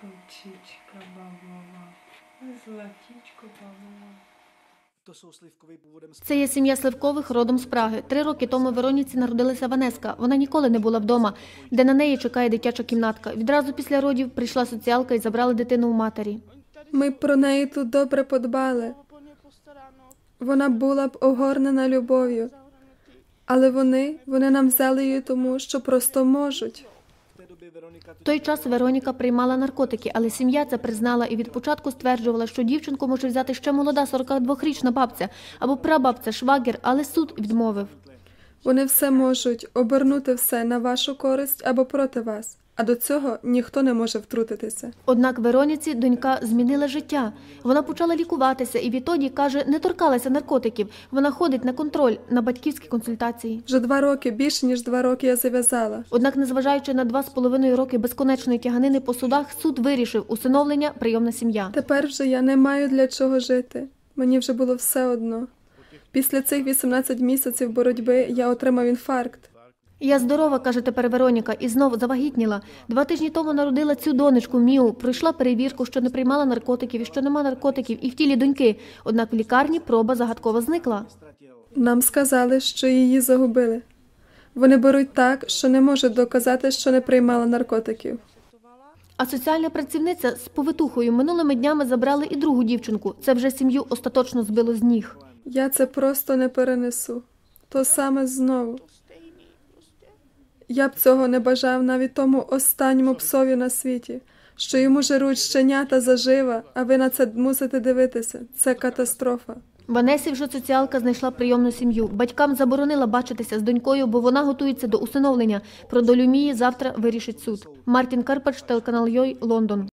Ковчичка баблова. Златічко z Це є сім'я Сливкових родом з Праги. Три роки тому Вероніці народилася Ванеска. Вона ніколи не була вдома, де на неї чекає дитяча кімнатка. Відразу після родів прийшла соціалка і забрала дитину у матері. Ми про неї тут добре подбали. Вона була б огорнена любов'ю. Але вони, вони нам взяли її тому, що просто можуть. В той час Вероніка приймала наркотики, але сім'я це признала і від початку стверджувала, що дівчинку може взяти ще молода 42-річна бабця або прабабця, швагір, але суд відмовив. Вони все можуть обернути все на вашу користь або проти вас, а до цього ніхто не може втрутитися. Однак Вероніці донька змінила життя. Вона почала лікуватися і відтоді каже, не торкалася наркотиків. Вона ходить на контроль на батьківські консультації. Вже два роки, більше ніж два роки я зав'язала. Однак, незважаючи на два з половиною роки безконечної тяганини по судах, суд вирішив усиновлення прийомна сім'я. Тепер вже я не маю для чого жити. Мені вже було все одно. Після цих 18 місяців боротьби я отримав інфаркт. Я здорова, каже тепер Вероніка, і знов завагітніла. Два тижні тому народила цю донечку Міу. Пройшла перевірку, що не приймала наркотиків і що нема наркотиків і в тілі доньки. Однак в лікарні проба загадково зникла. Нам сказали, що її загубили. Вони беруть так, що не можуть доказати, що не приймала наркотиків. А соціальна працівниця з повитухою минулими днями забрали і другу дівчинку. Це вже сім'ю остаточно збило з ніг. Я це просто не перенесу. То саме знову. Я б цього не бажав навіть тому останньому псові на світі, що йому жируть щенята зажива, а ви на це мусите дивитися. Це катастрофа. Ванесі вже соціалка знайшла прийомну сім'ю. Батькам заборонила бачитися з донькою, бо вона готується до усиновлення. Про долю Мії завтра вирішить суд. Мартін Карпач, телеканал Йой, Лондон.